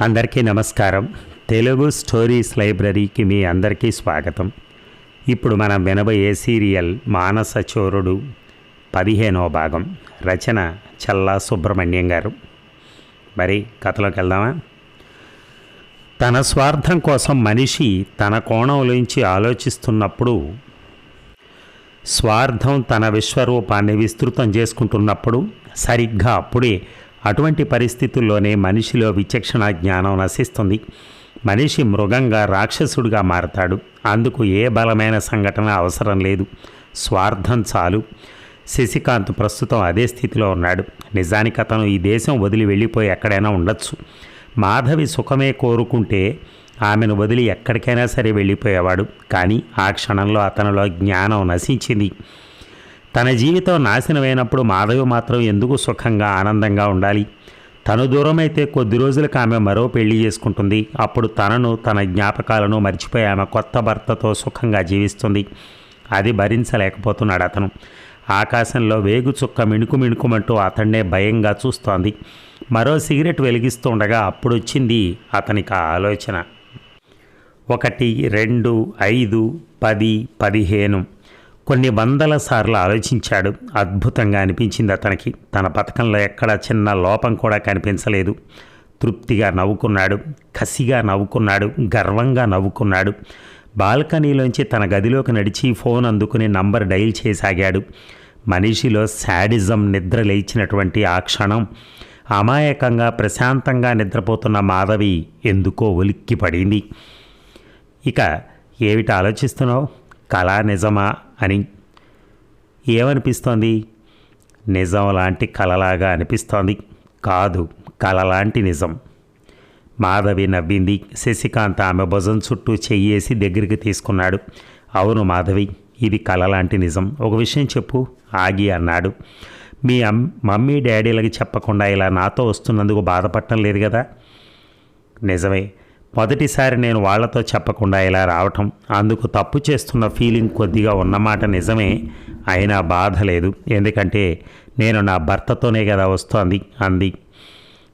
అందరికీ నమస్కారం. తెలుగు స్టోరీస్ లైబ్రరీకి మీ అందరికీ స్వాగతం. ఇప్పుడు మనం వినబోయే సీరియల్ మానస చోరుడు పదిహేనవ భాగం రచన చల్లా సుబ్రహ్మణ్యం గారు. మరి కథలోకి వెళ్దామా? తన స్వార్థం కోసం మనిషి తన కోణంలోంచి ఆలోచిస్తున్నప్పుడు స్వార్థం తన విశ్వరూపాన్ని విస్తృతం చేసుకుంటున్నప్పుడు సరిగ్గా అప్పుడే అటువంటి పరిస్థితుల్లోనే మనిషిలో విచక్షణ జ్ఞానం నశిస్తుంది. మనిషి మృగంగా రాక్షసుడిగా మారతాడు. అందుకు ఏ బలమైన సంఘటన అవసరం లేదు. స్వార్థం చాలు. శశికాంత్ ప్రస్తుతం అదే స్థితిలో ఉన్నాడు. నిజానికి అతను ఈ దేశం వదిలి వెళ్ళిపోయి ఎక్కడైనా ఉండొచ్చు. మాధవి సుఖమే కోరుకుంటే ఆమెను వదిలి ఎక్కడికైనా సరే వెళ్ళిపోయేవాడు. కానీ ఆ క్షణంలో అతనిలో జ్ఞానం నశించింది. తన జీవితం నాశనమైనప్పుడు మాధవి మాత్రం ఎందుకు సుఖంగా ఆనందంగా ఉండాలి? తను దూరమైతే కొద్ది రోజులకు ఆమె మరో పెళ్ళి చేసుకుంటుంది. అప్పుడు తనను తన జ్ఞాపకాలను మర్చిపోయి ఆమె కొత్త భర్తతో సుఖంగా జీవిస్తుంది. అది భరించలేకపోతున్నాడు అతను. ఆకాశంలో వేగు చుక్క మిణుకు మిణుకుమంటూ అతన్నే భయంగా చూస్తోంది. మరో సిగరెట్ వెలిగిస్తుండగా అప్పుడొచ్చింది అప్పుడు వచ్చింది అతనికి ఆ ఆలోచన. ఒకటి రెండు ఐదు పది పదిహేను. కొన్ని వందల సార్లు ఆలోచించాడు. అద్భుతంగా అనిపించింది అతనికి. తన పథకంలో ఎక్కడ చిన్న లోపం కూడా కనిపించలేదు. తృప్తిగా నవ్వుకున్నాడు. కసిగా నవ్వుకున్నాడు. గర్వంగా నవ్వుకున్నాడు. బాల్కనీలోంచి తన గదిలోకి నడిచి ఫోన్ అందుకుని నంబర్ డైల్ చేసాగాడు. మనిషిలో శాడిజం నిద్ర లేచినటువంటి ఆ క్షణం అమాయకంగా ప్రశాంతంగా నిద్రపోతున్న మాధవి ఎందుకో ఉలిక్కి పడింది ఇక ఏమిటి ఆలోచిస్తున్నావు? కళా నిజమా? అని. ఏమనిపిస్తోంది? నిజం లాంటి కళలాగా అనిపిస్తోంది. కాదు కళ లాంటి నిజం. మాధవి నవ్వింది. శశికాంత్ ఆమె భుజం చుట్టూ చెయ్యేసి దగ్గరికి తీసుకున్నాడు. అవును మాధవి ఇది కళ లాంటి నిజం. ఒక విషయం చెప్పు ఆగి అన్నాడు. మీ అమ్ మమ్మీ డాడీలకి చెప్పకుండా ఇలా నాతో వస్తున్నందుకు బాధపడటం లేదు కదా? నిజమే మొదటిసారి నేను వాళ్ళతో చెప్పకుండా ఇలా రావటం అందుకు తప్పు చేస్తున్న ఫీలింగ్ కొద్దిగా ఉన్నమాట నిజమే అయినా బాధ లేదు. ఎందుకంటే నేను నా భర్తతోనే కదా వస్తోంది అంది.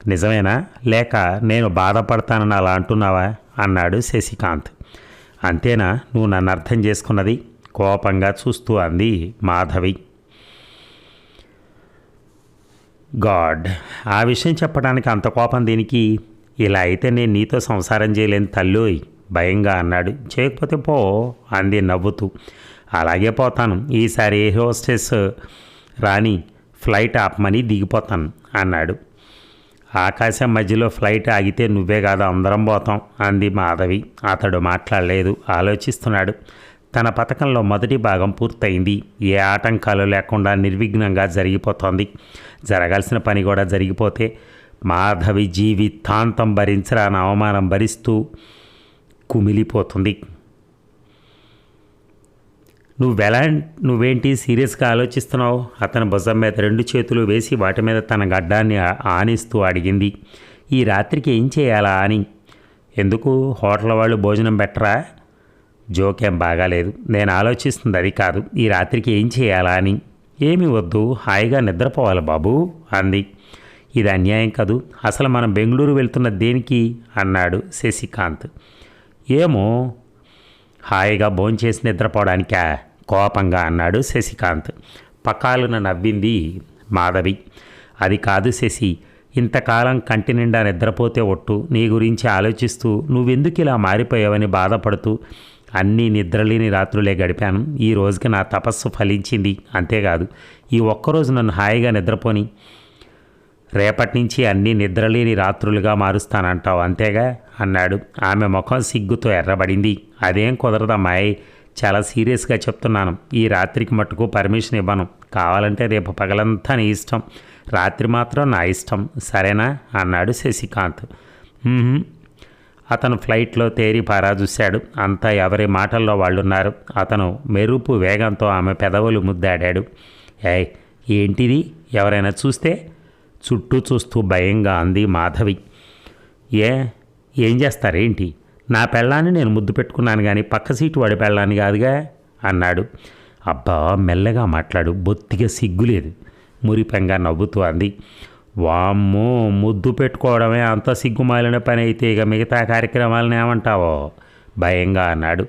నిజమేనా? లేక నేను బాధపడతానని అలా అంటున్నావా? అన్నాడు శశికాంత్. అంతేనా? నువ్వు నన్ను అర్థం చేసుకున్నది? కోపంగా చూస్తూ అంది మాధవి. గాడ్ ఆ విషయం చెప్పడానికి అంత కోపం దీనికి? ఇలా అయితే నేను నీతో సంసారం చేయలేని తల్లోయ్ భయంగా అన్నాడు. చేయకపోతే పో అంది నవ్వుతూ. అలాగే పోతాను. ఈసారి ఏ హోస్టెస్ రాని ఫ్లైట్ ఆపమని దిగిపోతాను అన్నాడు. ఆకాశం మధ్యలో ఫ్లైట్ ఆగితే నువ్వే కాదు అందరం పోతాం అంది మాధవి. అతడు మాట్లాడలేదు ఆలోచిస్తున్నాడు. తన పథకంలో మొదటి భాగం పూర్తయింది. ఏ ఆటంకాలు లేకుండా నిర్విఘ్నంగా జరిగిపోతోంది. జరగాల్సిన పని కూడా జరిగిపోతే మాధవి జీవితాంతం భరించరాని అవమానం భరిస్తూ కుమిలిపోతుంది. నువ్వెలా నువ్వేంటి సీరియస్గా ఆలోచిస్తున్నావు? అతని భుజం మీద రెండు చేతులు వేసి వాటి మీద తన గడ్డాన్ని ఆనిస్తూ అడిగింది. ఈ రాత్రికి ఏం చేయాలా అని. ఎందుకు? హోటల్ వాళ్ళు భోజనం పెట్టరా? జోకేం బాగాలేదు. నేను ఆలోచిస్తుంది అది కాదు. ఈ రాత్రికి ఏం చేయాలా అని. ఏమి వద్దు. హాయిగా నిద్రపోవాలి బాబు అంది. ఇది అన్యాయం కాదు? అసలు మనం బెంగళూరు వెళ్తున్న దేనికి? అన్నాడు శశికాంత్. ఏమో? హాయిగా భోంచేసి నిద్రపోవడానికా? కోపంగా అన్నాడు శశికాంత్. పకాలున నవ్వింది మాధవి. అది కాదు శశి ఇంతకాలం కంటి నిండా నిద్రపోతే ఒట్టు నీ గురించి ఆలోచిస్తూ నువ్వెందుకు ఇలా మారిపోయావని బాధపడుతూ అన్నీ నిద్రలేని రాత్రులే గడిపాను. ఈ రోజుకి నా తపస్సు ఫలించింది. అంతేకాదు ఈ ఒక్కరోజు నన్ను హాయిగా నిద్రపోని రేపటి నుంచి అన్ని నిద్రలేని రాత్రులుగా మారుస్తానంటావు అంతేగా? అన్నాడు. ఆమె ముఖం సిగ్గుతో ఎర్రబడింది. అదేం కుదరదమ్మాయి? చాలా సీరియస్గా చెప్తున్నాను. ఈ రాత్రికి మట్టుకు పర్మిషన్ ఇవ్వను. కావాలంటే రేపు పగలంతా నీ ఇష్టం. రాత్రి మాత్రం నా ఇష్టం. సరేనా? అన్నాడు శశికాంత్. అతను ఫ్లైట్లో తేరి పారా చూశాడు. అంతా ఎవరి మాటల్లో వాళ్ళున్నారు. అతను మెరుపు వేగంతో ఆమె పెదవులు ముద్దాడాడు. ఏయ్ ఏంటిది? ఎవరైనా చూస్తే చుట్టూ చూస్తూ భయంగా అంది మాధవి. ఏ ఏం చేస్తారేంటి నా పెళ్ళాన్ని నేను ముద్దు పెట్టుకున్నాను కానీ పక్క సీటు వాడి పెళ్ళాన్ని కాదుగా? అన్నాడు. అబ్బా మెల్లగా మాట్లాడు బొత్తిగా సిగ్గులేదు. మురిపెంగా నవ్వుతూ అంది. వామ్మో ముద్దు పెట్టుకోవడమే అంత సిగ్గుమాలిన పని అయితే ఇక మిగతా కార్యక్రమాలను ఏమంటావో? భయంగా అన్నాడు.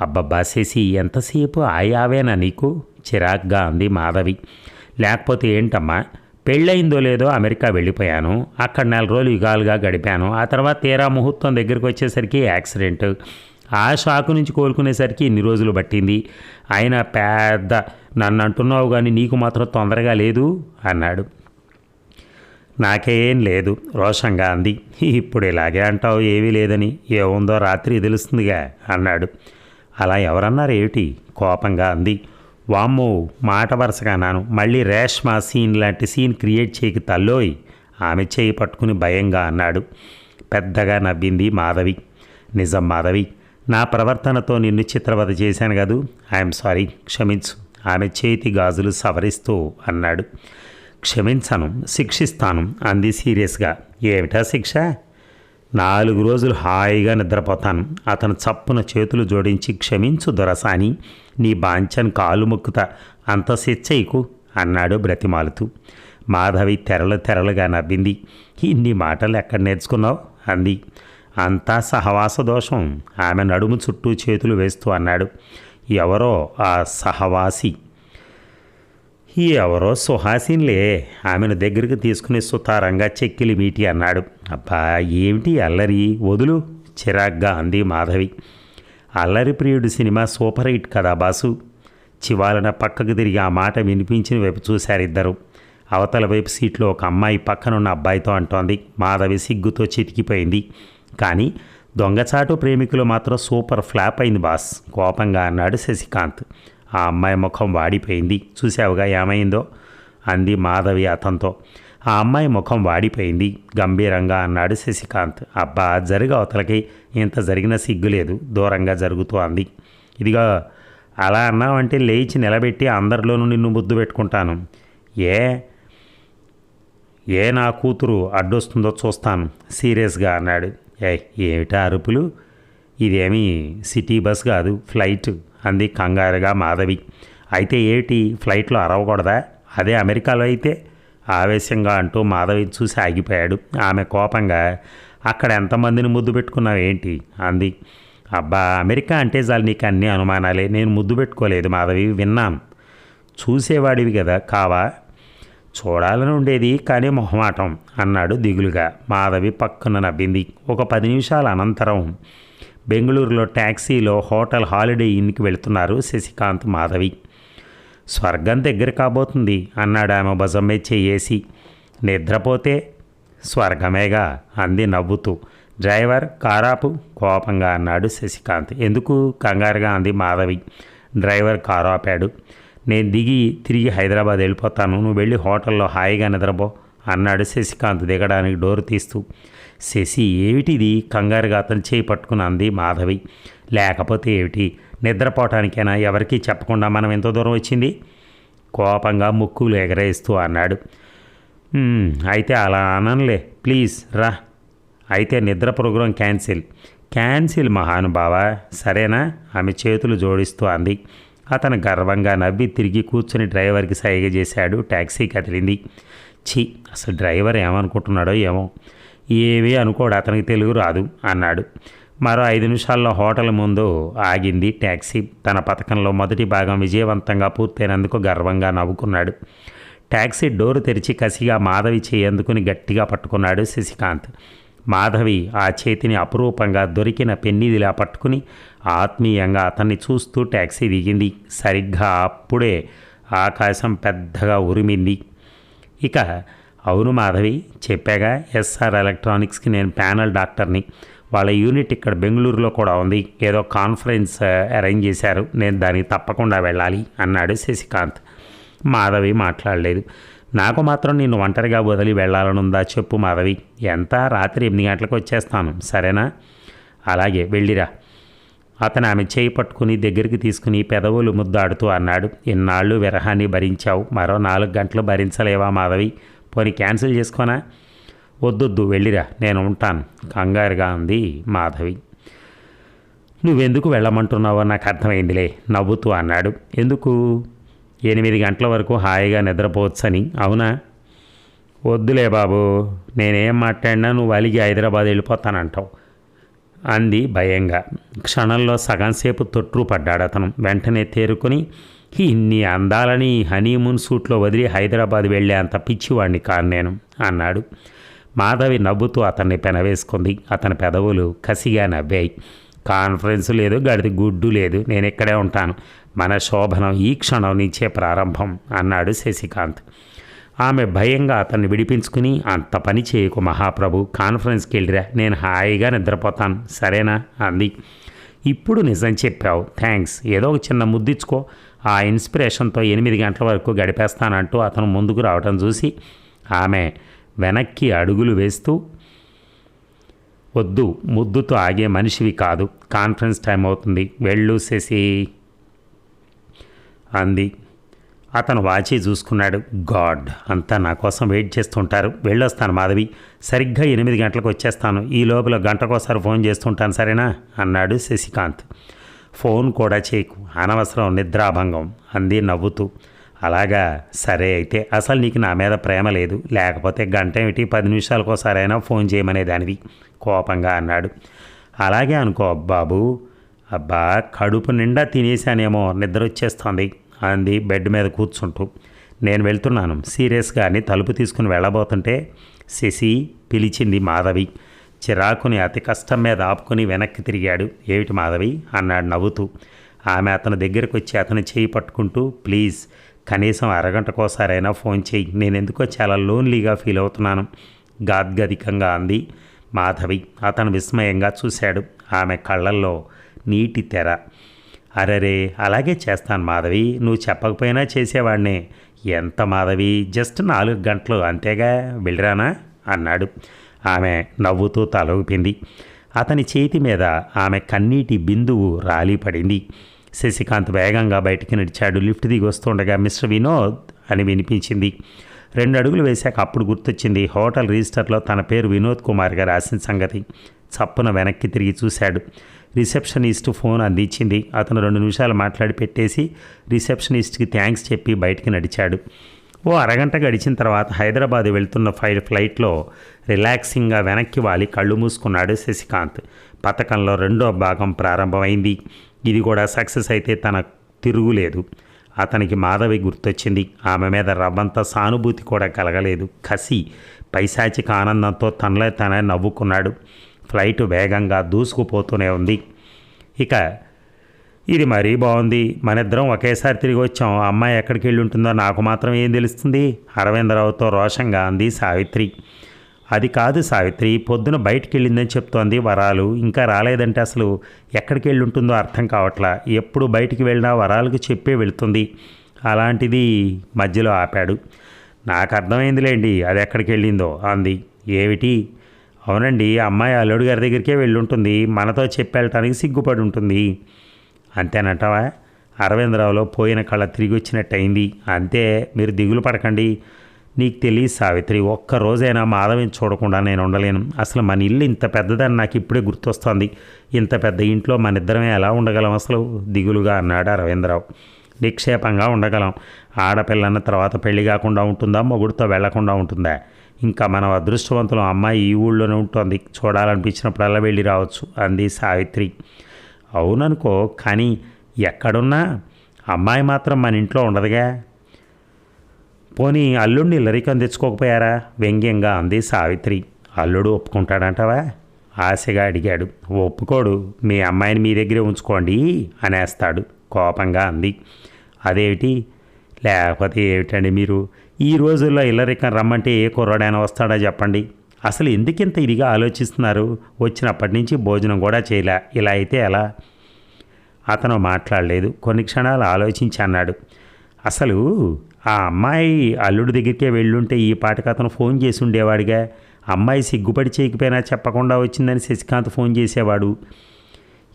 అబ్బబ్బా శశి ఎంతసేపు ఆయావేనా నీకు? చిరాగ్గా అంది మాధవి. లేకపోతే ఏంటమ్మా? పెళ్ళయిందో లేదో అమెరికా వెళ్ళిపోయాను. అక్కడ నెల రోజులు యుగాలుగా గడిపాను. ఆ తర్వాత తీరా ముహూర్తం దగ్గరికి వచ్చేసరికి యాక్సిడెంట్. ఆ షాకు నుంచి కోలుకునేసరికి ఇన్ని రోజులు పట్టింది. ఆయన పెద్ద నన్ను అంటున్నావు కానీ నీకు మాత్రం తొందరగా లేదు అన్నాడు. నాకేం లేదు రోషంగా అంది. ఇప్పుడు ఇలాగే అంటావు ఏమీ లేదని. ఏముందో రాత్రి తెలుస్తుందిగా అన్నాడు. అలా ఎవరన్నారు ఏమిటి కోపంగా అంది. వామ్మో మాట వరుసగా అన్నాను మళ్ళీ రేష్మా సీన్ లాంటి సీన్ క్రియేట్ చేయకి తల్లోయ్. ఆమె చేయి పట్టుకుని భయంగా అన్నాడు. పెద్దగా నవ్వింది మాధవి. నిజం మాధవి నా ప్రవర్తనతో నిన్ను చిత్రవద చేశాను కదూ. ఐఎమ్ సారీ క్షమించు. ఆమె చేతి గాజులు సవరిస్తూ అన్నాడు. క్షమించను శిక్షిస్తాను అంది సీరియస్గా. ఏమిటా శిక్ష? నాలుగు రోజులు హాయిగా నిద్రపోతాను. అతను చప్పున చేతులు జోడించి క్షమించు దొరసాని నీ బాంచన్ కాలు మొక్కుతా. అంత శిచ్చయికు అన్నాడు బ్రతిమాలుతూ. మాధవి తెరలు తెరలుగా నవ్వింది. ఇన్ని మాటలు ఎక్కడ నేర్చుకున్నావు? అంది. అంతా సహవాస దోషం. ఆమె నడుము చుట్టూ చేతులు వేస్తూ అన్నాడు. ఎవరో ఆ సహవాసి. ఎవరో సుహాసిన్లే ఆమెను దగ్గరికి తీసుకుని సుతారంగా చెక్కిలి మీటి అన్నాడు. అబ్బా ఏమిటి అల్లరి? వదులు? చిరాగ్గా అంది Madhavi. Allari Priyudu cinema super hit కదా బాసు. చివాలన పక్కకు తిరిగి ఆ మాట వినిపించిన వైపు చూశారు ఇద్దరు. అవతల వైపు సీట్లో ఒక అమ్మాయి పక్కనున్న అబ్బాయితో అంటోంది. మాధవి సిగ్గుతో చితికిపోయింది. కానీ దొంగచాటు ప్రేమికులు మాత్రం సూపర్ ఫ్లాప్ అయింది బాస్. కోపంగా అన్నాడు శశికాంత్. ఆ అమ్మాయి ముఖం వాడిపోయింది. చూసావుగా ఏమైందో? అంది మాధవి అతంతో ఆ అమ్మాయి ముఖం వాడిపోయింది. గంభీరంగా అన్నాడు శశికాంత్. అబ్బా జరుగు అవతలకి ఇంత జరిగిన సిగ్గు లేదు దూరంగా జరుగుతూ అంది. ఇదిగో అలా అన్నావంటే లేచి నిలబెట్టి అందరిలోనూ నిన్ను ముద్దు పెట్టుకుంటాను. ఏ? ఏ నా కూతురు అడ్డొస్తుందో చూస్తాను. సీరియస్గా అన్నాడు. ఏ ఏమిటా అరుపులు? ఇదేమీ సిటీ బస్ కాదు ఫ్లైట్. అంది కంగారుగా మాధవి. అయితే ఏటి ఫ్లైట్లో అరవకూడదా? అదే అమెరికాలో అయితే? ఆవేశంగా అంటూ మాధవి చూసి ఆగిపోయాడు. ఆమె కోపంగా అక్కడ ఎంతమందిని ముద్దు పెట్టుకున్నావు ఏంటి? అంది. అబ్బా అమెరికా అంటే చాలు నీకు అన్ని అనుమానాలే. నేను ముద్దు పెట్టుకోలేదు మాధవి విన్నాను. చూసేవాడివి కదా కావా? చూడాలని ఉండేది కానీ మొహమాటం అన్నాడు దిగులుగా. మాధవి పక్కన నవ్వింది. ఒక పది నిమిషాల అనంతరం బెంగళూరులో ట్యాక్సీలో హోటల్ హాలిడే ఇన్కి వెళుతున్నారు శశికాంత్ మాధవి. స్వర్గం దగ్గర కాబోతుంది అన్నాడు ఆమె భుజమే చేసి నిద్రపోతే స్వర్గమేగా అంది నవ్వుతూ. డ్రైవర్ కారాపు కోపంగా అన్నాడు శశికాంత్. ఎందుకు? కంగారుగా అంది మాధవి. డ్రైవర్ కారు ఆపాడు నేను దిగి తిరిగి హైదరాబాద్ వెళ్ళిపోతాను. నువ్వు వెళ్ళి హోటల్లో హాయిగా నిద్రపో అన్నాడు శశికాంత్ దిగడానికి డోరు తీస్తూ. శశి ఏమిటిది? కంగారుగా అతను చేయి పట్టుకుని అంది మాధవి. లేకపోతే ఏమిటి? నిద్రపోవటానికైనా ఎవరికీ చెప్పకుండా మనం ఎంత దూరం వచ్చింది? కోపంగా ముక్కులు ఎగరేస్తూ అన్నాడు. అయితే అలా అననులే. ప్లీజ్ రా. అయితే నిద్ర ప్రోగ్రాం క్యాన్సిల్. క్యాన్సిల్ మహానుభావ. సరేనా? ఆమె చేతులు జోడిస్తూ అంది. అతను గర్వంగా నవ్వి తిరిగి కూర్చుని డ్రైవర్కి సైగ చేశాడు. ట్యాక్సీ కదిలింది. ఛీ అసలు డ్రైవర్ ఏమనుకుంటున్నాడో ఏమో. ఏవి అనుకోడు అతనికి తెలుగు రాదు అన్నాడు. మరో ఐదు నిమిషాల్లో హోటల్ ముందు ఆగింది ట్యాక్సీ తన పథకంలో మొదటి భాగం విజయవంతంగా పూర్తయినందుకు గర్వంగా నవ్వుకున్నాడు. ట్యాక్సీ డోరు తెరిచి కసిగా మాధవి చేయందుకుని గట్టిగా పట్టుకున్నాడు శశికాంత్. మాధవి ఆ చేతిని అపురూపంగా దొరికిన పెన్నిదిలా పట్టుకుని ఆత్మీయంగా అతన్ని చూస్తూ ట్యాక్సీ దిగింది. సరిగ్గా అప్పుడే ఆకాశం పెద్దగా ఉరిమింది. ఇక అవును మాధవి చెప్పాగా ఎస్ఆర్ ఎలక్ట్రానిక్స్కి నేను ప్యానల్ డాక్టర్ని. వాళ్ళ యూనిట్ ఇక్కడ బెంగళూరులో కూడా ఉంది. ఏదో కాన్ఫరెన్స్ అరేంజ్ చేశారు. నేను దానికి తప్పకుండా వెళ్ళాలి అన్నాడు శశికాంత్. మాధవి మాట్లాడలేదు. నాకు మాత్రం నిన్ను ఒంటరిగా వదిలి వెళ్ళాలనుందా చెప్పు మాధవి. ఎంత? రాత్రి ఎనిమిది గంటలకు వచ్చేస్తాను. సరేనా? అలాగే వెళ్ళిరా. అతను ఆమె చేయి పట్టుకుని దగ్గరికి తీసుకుని పెదవులు ముద్దాడుతూ అన్నాడు. ఇన్నాళ్ళు విరహాన్ని భరించావు? మరో నాలుగు గంటలు భరించలేవా మాధవి? పోనీ క్యాన్సిల్ చేసుకోనా? వద్దొద్దు వెళ్ళిరా నేను ఉంటాను. కంగారుగా అంది మాధవి. నువ్వెందుకు వెళ్ళమంటున్నావో నాకు అర్థమైందిలే నవ్వుతూ అన్నాడు. ఎందుకు? ఎనిమిది గంటల వరకు హాయిగా నిద్రపోవచ్చని అవునా? వద్దులే బాబు నేనేం మాట్లాడినా నువ్వు అలిగి హైదరాబాద్ వెళ్ళిపోతానంటావు అంది భయంగా. క్షణంలో సగం సేపు తొట్టు పడ్డాడు అతను వెంటనే తేరుకొని ఇన్ని అందాలని హనీమూన్ సూట్లో వదిలి హైదరాబాద్ వెళ్ళే అంత పిచ్చివాడిని కాను నేను అన్నాడు. మాధవి నవ్వుతూ అతన్ని పెనవేసుకుంది. అతని పెదవులు కసిగా నవ్వాయి. కాన్ఫరెన్స్ లేదు గడిది గుడ్డు లేదు. నేను ఇక్కడే ఉంటాను. మన శోభనం ఈ క్షణం నుంచే ప్రారంభం అన్నాడు శశికాంత్. ఆమె భయంగా అతన్ని విడిపించుకుని అంత పని చేయకు మహాప్రభు కాన్ఫరెన్స్కి వెళ్ళిరా. నేను హాయిగా నిద్రపోతాను. సరేనా? అంది. ఇప్పుడు నిజం చెప్పావు. థ్యాంక్స్ ఏదో ఒక చిన్న ముద్దిచ్చుకో. ఆ ఇన్స్పిరేషన్తో ఎనిమిది గంటల వరకు గడిపేస్తానంటూ అతను ముందుకు రావటం చూసి ఆమె వెనక్కి అడుగులు వేస్తూ వద్దు ముద్దుతో ఆగే మనిషివి కాదు కాన్ఫరెన్స్ టైం అవుతుంది వెళ్ళు శశి అంది. అతను వాచి చూసుకున్నాడు. గాడ్ అంతా నా కోసం వెయిట్ చేస్తుంటారు. వెళ్ళొస్తాను మాధవి. సరిగ్గా ఎనిమిది గంటలకు వచ్చేస్తాను. ఈ లోపల గంటకోసారి ఫోన్ చేస్తుంటాను సరేనా? అన్నాడు శశికాంత్. ఫోన్ కూడా చేయకు. అనవసరం నిద్రాభంగం అంది నవ్వుతూ. అలాగా? సరే అయితే అసలు నీకు నా మీద ప్రేమ లేదు. లేకపోతే గంట ఏమిటి పది నిమిషాలకోసారైనా ఫోన్ చేయమనేదానివి? కోపంగా అన్నాడు. అలాగే అనుకో బాబు. అబ్బా కడుపు నిండా తినేసానేమో నిద్ర వచ్చేస్తోంది అంది బెడ్ మీద కూర్చుంటూ. నేను వెళ్తున్నాను. సీరియస్గా అని తలుపు తీసుకుని వెళ్ళబోతుంటే శశి పిలిచింది మాధవి. చిరాకుని అతి కష్టం మీద ఆపుకొని వెనక్కి తిరిగాడు. ఏమిటి మాధవి? అన్నాడు నవ్వుతూ. ఆమె అతని దగ్గరకు వచ్చి అతను చేయి పట్టుకుంటూ ప్లీజ్ కనీసం అరగంటకోసారైనా ఫోన్ చేయి. నేను ఎందుకో చాలా లోన్లీగా ఫీల్ అవుతున్నాను. గాద్గదికంగా అంది మాధవి. అతను విస్మయంగా చూశాడు. ఆమె కళ్ళల్లో నీటి తెర. అరరే అలాగే చేస్తాను మాధవి. నువ్వు చెప్పకపోయినా చేసేవాడినే. ఎంత మాధవి? జస్ట్ నాలుగు గంటలు అంతేగా? వెళ్ళిరానా? అన్నాడు. ఆమె నవ్వుతూ తల ఊపింది అతని చేతి మీద ఆమె కన్నీటి బిందువు రాలి పడింది శశికాంత్ వేగంగా బయటికి నడిచాడు. లిఫ్ట్ దిగి వస్తుండగా మిస్టర్ వినోద్ అని వినిపించింది. రెండు అడుగులు వేశాక అప్పుడు గుర్తొచ్చింది. హోటల్ రిజిస్టర్లో తన పేరు వినోద్ కుమార్గా రాసిన సంగతి. చప్పున వెనక్కి తిరిగి చూశాడు. రిసెప్షనిస్ట్ ఫోన్ అందించింది. అతను రెండు నిమిషాలు మాట్లాడి పెట్టేసి రిసెప్షనిస్ట్కి థ్యాంక్స్ చెప్పి బయటికి నడిచాడు. ఓ అరగంట గడిచిన తర్వాత హైదరాబాద్ వెళ్తున్న ఫై ఫ్లైట్లో రిలాక్సింగ్గా వెనక్కి వాలి కళ్ళు మూసుకున్నాడు శశికాంత్. పథకంలో రెండో భాగం ప్రారంభమైంది. ఇది కూడా సక్సెస్ అయితే తన తిరుగులేదు. అతనికి మాధవి గుర్తొచ్చింది. ఆమె మీద రవ్వంత సానుభూతి కూడా కలగలేదు. కసి పైశాచిక ఆనందంతో తనలో తనే నవ్వుకున్నాడు. ఫ్లైట్ వేగంగా దూసుకుపోతూనే ఉంది. ఇక ఇది మరీ బాగుంది. మనిద్దరం ఒకేసారి తిరిగి వచ్చాం. అమ్మాయి ఎక్కడికి వెళ్ళి ఉంటుందో నాకు మాత్రం ఏం తెలుస్తుంది? అరవిందరావుతో రోషంగా అంది సావిత్రి. అది కాదు సావిత్రి పొద్దున బయటికి వెళ్ళిందని చెప్తోంది వరాలు. ఇంకా రాలేదంటే అసలు ఎక్కడికి వెళ్ళి ఉంటుందో అర్థం కావట్లా. ఎప్పుడు బయటికి వెళ్ళినా వరాలకు చెప్పే వెళుతుంది. అలాంటిది మధ్యలో ఆపాడు. నాకు అర్థమైందిలేండి అది ఎక్కడికి వెళ్ళిందో అంది. ఏమిటి? అవునండి అమ్మాయి అల్లుడు గారి దగ్గరికే వెళ్ళి ఉంటుంది. మనతో చెప్పి వెళ్ళటానికి సిగ్గుపడి ఉంటుంది. అంతేనంటావా? అరవిందరావులో పోయిన కళ తిరిగి వచ్చినట్టయింది అంతే మీరు దిగులు పడకండి. నీకు తెలియదు సావిత్రి ఒక్క రోజైనా మాధవిని చూడకుండా నేను ఉండలేను. అసలు మన ఇల్లు ఇంత పెద్దదని నాకు ఇప్పుడే గుర్తొస్తోంది. ఇంత పెద్ద ఇంట్లో మన ఇద్దరమే ఎలా ఉండగలం అసలు? దిగులుగా అన్నాడు అరవిందరావు. నిక్షేపంగా ఉండగలం. ఆడపిల్లన్న తర్వాత పెళ్ళి కాకుండా ఉంటుందా? మొగుడితో వెళ్ళకుండా ఉంటుందా? ఇంకా మనం అదృష్టవంతులం అమ్మాయి ఈ ఊళ్ళోనే ఉంటుంది. చూడాలనిపించినప్పుడల్లా వెళ్ళి రావచ్చు అంది సావిత్రి. అవుననుకో కానీ ఎక్కడున్నా అమ్మాయి మాత్రం మన ఇంట్లో ఉండదుగా. పోనీ అల్లుడిని లరికం తెచ్చుకోకపోయారా? వ్యంగ్యంగా అంది సావిత్రి. అల్లుడు ఒప్పుకుంటాడంటావా? ఆశగా అడిగాడు. ఒప్పుకోడు మీ అమ్మాయిని మీ దగ్గరే ఉంచుకోండి అనేస్తాడు. కోపంగా అంది. అదేమిటి? లేకపోతే ఏమిటండి మీరు? ఈ రోజుల్లో ఇల్లరికం రమ్మంటే ఏ కుర్రాడైనా వస్తాడా చెప్పండి? అసలు ఎందుకింత ఇదిగా ఆలోచిస్తున్నారు? వచ్చినప్పటి నుంచి భోజనం కూడా చేయలే. ఇలా అయితే ఎలా? అతను మాట్లాడలేదు. కొన్ని క్షణాలు ఆలోచించి అన్నాడు. అసలు ఆ అమ్మాయి అల్లుడి దగ్గరికే వెళ్ళుంటే ఈ పాటకు అతను ఫోన్ చేసి ఉండేవాడిగా? అమ్మాయి సిగ్గుపడి చేయకపోయినా చెప్పకుండా వచ్చిందని శశికాంత్ ఫోన్ చేసేవాడు.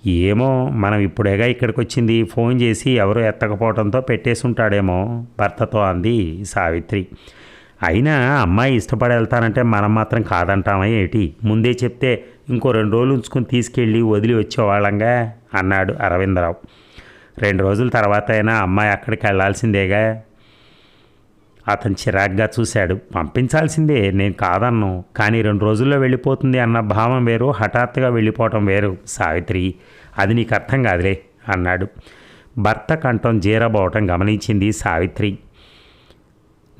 ఏమో మనం ఇప్పుడేగా ఇక్కడికి వచ్చింది ఫోన్ చేసి ఎవరో ఎత్తకపోవడంతో పెట్టేసి ఉంటాడేమో భర్తతో అంది సావిత్రి. అయినా అమ్మాయి ఇష్టపడి వెళ్తానంటే మనం మాత్రం కాదంటామా ఏటి? ముందే చెప్తే ఇంకో రెండు రోజులు ఉంచుకొని తీసుకెళ్ళి వదిలి వచ్చేవాళ్ళంగా అన్నాడు అరవిందరావు. రెండు రోజుల తర్వాత అయినా అమ్మాయి అక్కడికి వెళ్ళాల్సిందేగా అతను చిరాగ్గా చూశాడు. పంపించాల్సిందే నేను కాదన్ను. కానీ రెండు రోజుల్లో వెళ్ళిపోతుంది అన్న భావం వేరు హఠాత్తుగా వెళ్ళిపోవటం వేరు. సావిత్రి అది నీకు అర్థం కాదులే అన్నాడు. భర్త కంఠం జీరబోవటం గమనించింది సావిత్రి.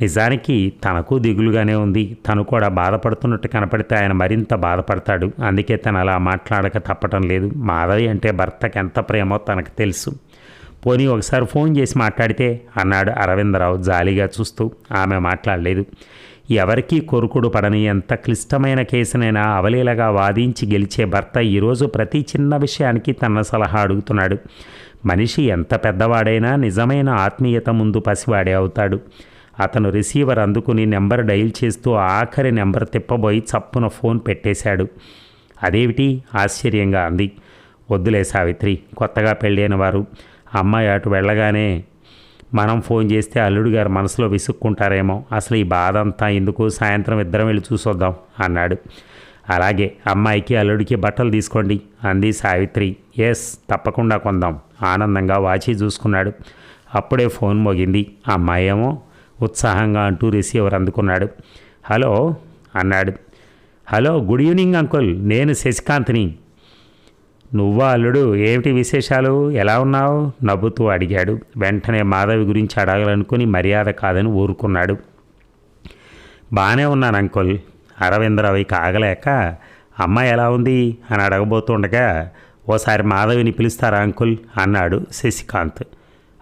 నిజానికి తనకు దిగులుగానే ఉంది. తను కూడా బాధపడుతున్నట్టు కనపడితే ఆయన మరింత బాధపడతాడు. అందుకే తను అలా మాట్లాడక తప్పటం లేదు. మాధవి అంటే భర్తకి ఎంత ప్రేమో తనకు తెలుసు. పోనీ ఒకసారి ఫోన్ చేసి మాట్లాడితే అన్నాడు అరవిందరావు జాలిగా చూస్తూ. ఆమె మాట్లాడలేదు. ఎవరికీ కొరుకుడు పడని ఎంత క్లిష్టమైన కేసునైనా అవలీలగా వాదించి గెలిచే భర్త ఈరోజు ప్రతి చిన్న విషయానికి తన సలహా అడుగుతున్నాడు. మనిషి ఎంత పెద్దవాడైనా నిజమైన ఆత్మీయత ముందు పసివాడే అవుతాడు. అతను రిసీవర్ అందుకుని నెంబర్ డైల్ చేస్తూ ఆఖరి నెంబర్ తిప్పబోయి చప్పున ఫోన్ పెట్టేశాడు. అదేమిటి? ఆశ్చర్యంగా అంది. వద్దులే సావిత్రి కొత్తగా పెళ్ళైన వారు అమ్మాయి అటు వెళ్ళగానే మనం ఫోన్ చేస్తే అల్లుడు గారు మనసులో విసుక్కుంటారేమో. అసలు ఈ బాధ అంతా ఎందుకు? సాయంత్రం ఇద్దరం వెళ్ళి చూసొద్దాం అన్నాడు. అలాగే అమ్మాయికి అల్లుడికి బట్టలు తీసుకోండి అంది సావిత్రి. ఎస్ తప్పకుండా కొందాం. ఆనందంగా వాచి చూసుకున్నాడు. అప్పుడే ఫోన్ మోగింది. అమ్మాయేమో? ఉత్సాహంగా అంటూ రిసీవర్ అందుకున్నాడు. హలో అన్నాడు. Hello good evening uncle. నేను శశికాంత్ని. నువ్వా అల్లుడు? ఏమిటి విశేషాలు? ఎలా ఉన్నావు? నవ్వుతూ అడిగాడు. వెంటనే మాధవి గురించి అడగాలనుకుని మర్యాద కాదని ఊరుకున్నాడు. బాగానే ఉన్నాను అంకుల్. అరవిందరావుకి ఆగలేక అమ్మాయి ఎలా ఉంది? అని అడగబోతుండగా ఓసారి మాధవిని పిలుస్తారా అంకుల్? అన్నాడు శశికాంత్.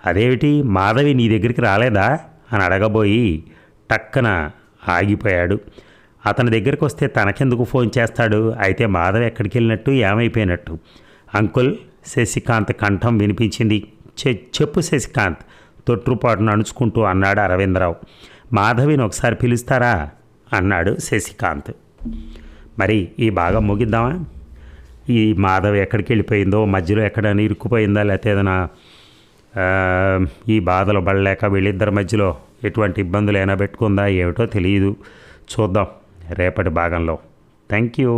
అదేమిటి? మాధవి నీ దగ్గరికి రాలేదా? అని అడగబోయి టక్కన ఆగిపోయాడు. అతని దగ్గరికి వస్తే తనకెందుకు ఫోన్ చేస్తాడు? అయితే మాధవ్ ఎక్కడికి వెళ్ళినట్టు ఏమైపోయినట్టు. అంకుల్ శశికాంత్ కంఠం వినిపించింది. చె చెప్పు శశికాంత్ తొట్టుపాటును అణుచుకుంటూ అన్నాడు అరవిందరావు. మాధవిని ఒకసారి పిలుస్తారా? అన్నాడు శశికాంత్. మరి ఈ భాగం ముగిద్దామా? ఈ మాధవి ఎక్కడికి వెళ్ళిపోయిందో మధ్యలో ఎక్కడ ఇరుక్కుపోయిందా లేకపోతే ఏదైనా ఈ బాధలు పడలేక వీళ్ళిద్దరి మధ్యలో ఎటువంటి ఇబ్బందులు అయినా పెట్టుకుందా ఏమిటో తెలియదు చూద్దాం రేపటి భాగంలో. Thank you